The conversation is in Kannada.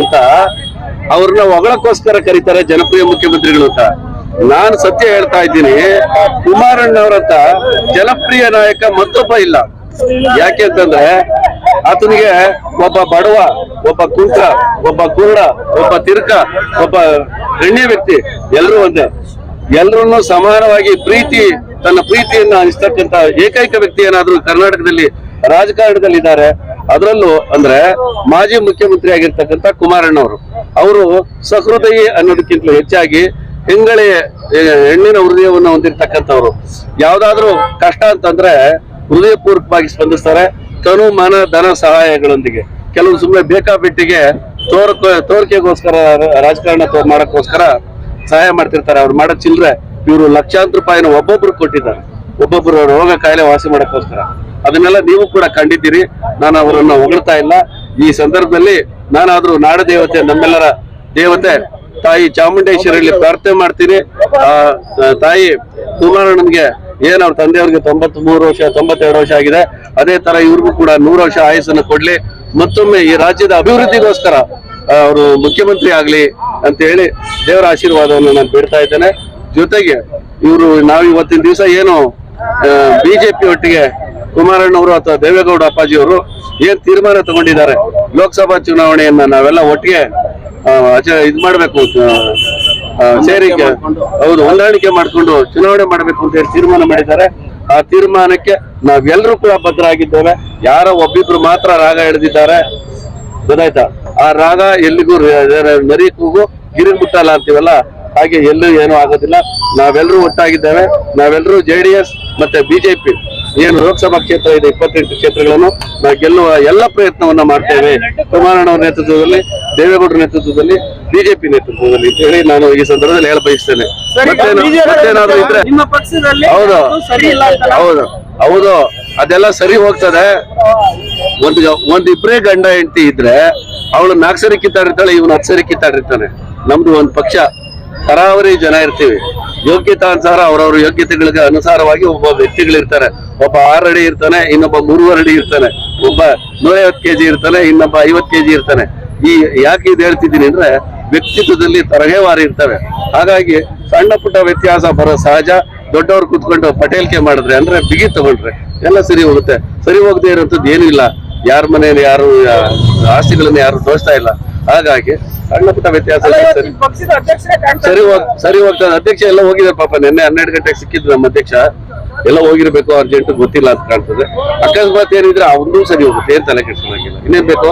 ಅಂತ ಅವ್ರನ್ನ ಹೊಗಳಕ್ಕೋಸ್ಕರ ಕರೀತಾರೆ ಜನಪ್ರಿಯ ಮುಖ್ಯಮಂತ್ರಿಗಳು ಅಂತ. ನಾನು ಸತ್ಯ ಹೇಳ್ತಾ ಇದ್ದೀನಿ ಕುಮಾರಣ್ಣವ್ರಂತ ಜನಪ್ರಿಯ ನಾಯಕ ಮತ್ತೊಬ್ಬ ಇಲ್ಲ. ಯಾಕೆ ಅಂತಂದ್ರೆ ಆತನಿಗೆ ಒಬ್ಬ ಬಡವ, ಒಬ್ಬ ಕುಂಟ ಒಬ್ಬ ಕುರುಡ, ಒಬ್ಬ ತಿರ್ಕ, ಒಬ್ಬ ಗಣ್ಯ ವ್ಯಕ್ತಿ, ಎಲ್ಲರೂ ಒಂದೇ. ಎಲ್ಲರನ್ನೂ ಸಮಾನವಾಗಿ ಪ್ರೀತಿ, ತನ್ನ ಪ್ರೀತಿಯನ್ನ ಹಂಚ್ತಕ್ಕಂತ ಏಕೈಕ ವ್ಯಕ್ತಿ ಏನಾದ್ರೂ ಕರ್ನಾಟಕದಲ್ಲಿ ರಾಜಕಾರಣದಲ್ಲಿ ಇದ್ದಾರೆ ಅದರಲ್ಲೂ ಅಂದ್ರೆ ಮಾಜಿ ಮುಖ್ಯಮಂತ್ರಿ ಆಗಿರ್ತಕ್ಕಂಥ ಕುಮಾರಣ್ಣ ಅವರು ಸಹೃದಯಿ ಅನ್ನೋದಕ್ಕಿಂತಲೂ ಹೆಚ್ಚಾಗಿ ಹೆಂಗಳೆ ಹೆಣ್ಣಿನ ಹೃದಯವನ್ನು ಹೊಂದಿರ್ತಕ್ಕಂಥವ್ರು. ಯಾವ್ದಾದ್ರು ಕಷ್ಟ ಅಂತಂದ್ರೆ ಹೃದಯಪೂರ್ವಕವಾಗಿ ಸ್ಪಂದಿಸ್ತಾರೆ. ತನು ಮನ, ಧನ ಸಹಾಯಗಳೊಂದಿಗೆ. ಕೆಲವು ಸುಮ್ಮನೆ ಬೇಕಾಬಿಟ್ಟಿಗೆ ತೋರ್ಕ, ತೋರಿಕೆಗೋಸ್ಕರ ರಾಜಕಾರಣ ಮಾಡೋಕ್ಕೋಸ್ಕರ ಸಹಾಯ ಮಾಡ್ತಿರ್ತಾರೆ. ಅವ್ರು ಮಾಡೋ ಚಿಲ್ಲರೆ ಇವರು ಲಕ್ಷಾಂತರ ರೂಪಾಯಿನ ಒಬ್ಬೊಬ್ರು ಕೊಟ್ಟಿದ್ದಾರೆ. ಒಬ್ಬೊಬ್ರು ರೋಗ ಕಾಯಿಲೆ ವಾಸಿ ಮಾಡಕ್ಕೋಸ್ಕರ. ಅದನ್ನೆಲ್ಲ ನೀವು ಕೂಡ ಕಂಡಿದ್ದೀರಿ. ನಾನು ಅವರನ್ನ ಹೊಗಳ್ತಾ ಇಲ್ಲ. ಈ ಸಂದರ್ಭದಲ್ಲಿ ನಾನಾದ್ರೂ ನಾಡ ದೇವತೆ, ನಮ್ಮೆಲ್ಲರ ದೇವತೆ, ತಾಯಿ ಚಾಮುಂಡೇಶ್ವರಿಯಲ್ಲಿ ಪ್ರಾರ್ಥನೆ ಮಾಡ್ತೀನಿ. ಆ ತಾಯಿ ಕುಮಾರಣ್ಣನ್ಗೆ ಏನ್ ಅವ್ರ ತಂದೆಯವ್ರಿಗೆ ತೊಂಬತ್ ಮೂರು ವರ್ಷ, ತೊಂಬತ್ತೆರಡು ವರ್ಷ ಆಗಿದೆ. ಅದೇ ತರ ಇವ್ರಿಗೂ ಕೂಡ ನೂರು ವರ್ಷ ಆಯಸ್ಸನ್ನು ಕೊಡ್ಲಿ. ಮತ್ತೊಮ್ಮೆ ಈ ರಾಜ್ಯದ ಅಭಿವೃದ್ಧಿಗೋಸ್ಕರ ಅವರು ಮುಖ್ಯಮಂತ್ರಿ ಆಗ್ಲಿ ಅಂತ ಹೇಳಿ ದೇವರ ಆಶೀರ್ವಾದವನ್ನು ನಾನು ಬಿಡ್ತಾ ಇದ್ದೇನೆ. ಜೊತೆಗೆ ಇವರು ನಾವು ಇವತ್ತಿನ ದಿವಸ ಏನು ಬಿಜೆಪಿ ಒಟ್ಟಿಗೆ ಕುಮಾರಣ್ಣವರು ಅಥವಾ ದೇವೇಗೌಡ ಅಪ್ಪಾಜಿಯವರು ಏನ್ ತೀರ್ಮಾನ ತಗೊಂಡಿದ್ದಾರೆ? ಲೋಕಸಭಾ ಚುನಾವಣೆಯನ್ನ ನಾವೆಲ್ಲ ಒಟ್ಟಿಗೆ ಇದ್ ಮಾಡ್ಬೇಕು ಸೇರಿಕೆ, ಹೌದು, ಹೊಂದಾಣಿಕೆ ಮಾಡ್ಕೊಂಡು ಚುನಾವಣೆ ಮಾಡ್ಬೇಕು ಅಂತ ಹೇಳಿ ತೀರ್ಮಾನ ಮಾಡಿದ್ದಾರೆ. ಆ ತೀರ್ಮಾನಕ್ಕೆ ನಾವೆಲ್ಲರೂ ಕೂಡ ಭದ್ರ ಆಗಿದ್ದೇವೆ ಯಾರೋ ಒಬ್ಬಿಬ್ರು ಮಾತ್ರ ರಾಗ ಹಿಡಿದಿದ್ದಾರೆ ಗೊತ್ತಾಯ್ತಾ? ಆ ರಾಗ ಎಲ್ಲಿಗೂ ನರಿ ಕೂಗು ಗಿರಿ ಮುಟ್ಟಲ್ಲ ಅಂತೀವಲ್ಲ? ಹಾಗೆ ಎಲ್ಲೂ ಏನೂ ಆಗೋದಿಲ್ಲ. ನಾವೆಲ್ಲರೂ ಒಟ್ಟಾಗಿದ್ದೇವೆ. ನಾವೆಲ್ಲರೂ ಜೆ ಡಿ ಎಸ್ ಮತ್ತೆ ಬಿಜೆಪಿ ಏನು ಲೋಕಸಭಾ ಕ್ಷೇತ್ರ ಇದೆ ಇಪ್ಪತ್ತೆಂಟು ಕ್ಷೇತ್ರಗಳನ್ನು ನಾವು ಗೆಲ್ಲುವ ಎಲ್ಲ ಪ್ರಯತ್ನವನ್ನ ಮಾಡ್ತೇವೆ. ಕುಮಾರಣ್ಣವ್ರ ನೇತೃತ್ವದಲ್ಲಿ ದೇವೇಗೌಡರ ನೇತೃತ್ವದಲ್ಲಿ ಬಿಜೆಪಿ ನೇತೃತ್ವದಲ್ಲಿ ಅಂತ ಹೇಳಿ ನಾನು ಈ ಸಂದರ್ಭದಲ್ಲಿ ಹೇಳ ಬಯಸ್ತೇನೆ. ಮತ್ತೇನಾದ್ರೂ ಇದ್ರೆ ಹೌದು. ಹೌದು. ಹೌದು. ಅದೆಲ್ಲ ಸರಿ ಹೋಗ್ತದೆ. ಒಂದು ಒಂದ್ ಇಬ್ಬರೇ ಗಂಡ ಹೆಂಡತಿ ಇದ್ರೆ ಅವಳು ನಾಲ್ಕು ಸರಿ ಕಿತ್ತಾಡಿರ್ತಾಳೆ ಇವನು ಹತ್ತು ಸರಿ ಕಿತ್ತಾಡಿರ್ತಾನೆ. ನಮ್ದು ಒಂದ್ ಪಕ್ಷ. ಕರಾವರಿ ಜನ ಇರ್ತೀವಿ. ಯೋಗ್ಯತಾ ಅನುಸಾರ ಅವ್ರವ್ರ ಯೋಗ್ಯತೆಗಳಿಗೆ ಅನುಸಾರವಾಗಿ ಒಬ್ಬ ವ್ಯಕ್ತಿಗಳಿರ್ತಾರೆ. ಒಬ್ಬ ಆರಡಿ ಇರ್ತಾನೆ, ಇನ್ನೊಬ್ಬ ಮೂರುವರೆ ಅಡಿ ಇರ್ತಾನೆ. ಒಬ್ಬ ನೂರೈವತ್ತು ಕೆಜಿ ಇರ್ತಾನೆ, ಇನ್ನೊಬ್ಬ ಐವತ್ತು ಕೆಜಿ ಇರ್ತಾನೆ. ಈ ಯಾಕೆ ಇದು ಹೇಳ್ತಿದ್ದೀನಿ ಅಂದ್ರೆ, ವ್ಯಕ್ತಿತ್ವದಲ್ಲಿ ತರಹೇವಾರಿ ಇರ್ತವೆ. ಹಾಗಾಗಿ ಸಣ್ಣ ಪುಟ್ಟ ವ್ಯತ್ಯಾಸ ಬರೋ ಸಹಜ, ದೊಡ್ಡವ್ರು ಕುತ್ಕೊಂಡು ಪಟೇಲ್ಕೆ ಮಾಡಿದ್ರೆ ಅಂದ್ರೆ ಬಿಗಿ ತಗೊಂಡ್ರೆ, ಎಲ್ಲ ಸರಿ ಹೋಗುತ್ತೆ. ಸರಿ ಹೋಗದೆ ಇರೋಂಥದ್ದು ಏನೂ ಇಲ್ಲ. ಯಾರ ಮನೆಯಲ್ಲಿ ಯಾರು ಆಸ್ತಿಗಳನ್ನ ಯಾರು ತೋರಿಸ್ತಾ ಇಲ್ಲ. ಹಾಗಾಗಿ ಸಣ್ಣ ಪುಟ್ಟ ವ್ಯತ್ಯಾಸ ಸರಿ ಸರಿ ಹೋಗ್ ಸರಿ ಹೋಗ್ತದೆ ಅಧ್ಯಕ್ಷ ಎಲ್ಲ ಹೋಗಿದ್ದಾರೆ ಪಾಪ ನಿನ್ನೆ ಹನ್ನೆರಡು ಗಂಟೆಗೆ ಸಿಕ್ಕಿದ್ರು ನಮ್ಮ ಅಧ್ಯಕ್ಷ. ಎಲ್ಲ ಹೋಗಿರ್ಬೇಕು ಅರ್ಜೆಂಟ್ ಗೊತ್ತಿಲ್ಲ ಅಂತ ಕಾಣ್ತದೆ. ಅಕಸ್ಮಾತ್ ಏನಿದ್ರೆ ಅವನು ಸರಿ ಹೋಗುತ್ತೆ ಏನ್ ತಲೆ ಕೆಡ್ಸ್ಕೊಳಂಗಿಲ್ಲ ಇನ್ನೇನ್ ಬೇಕು?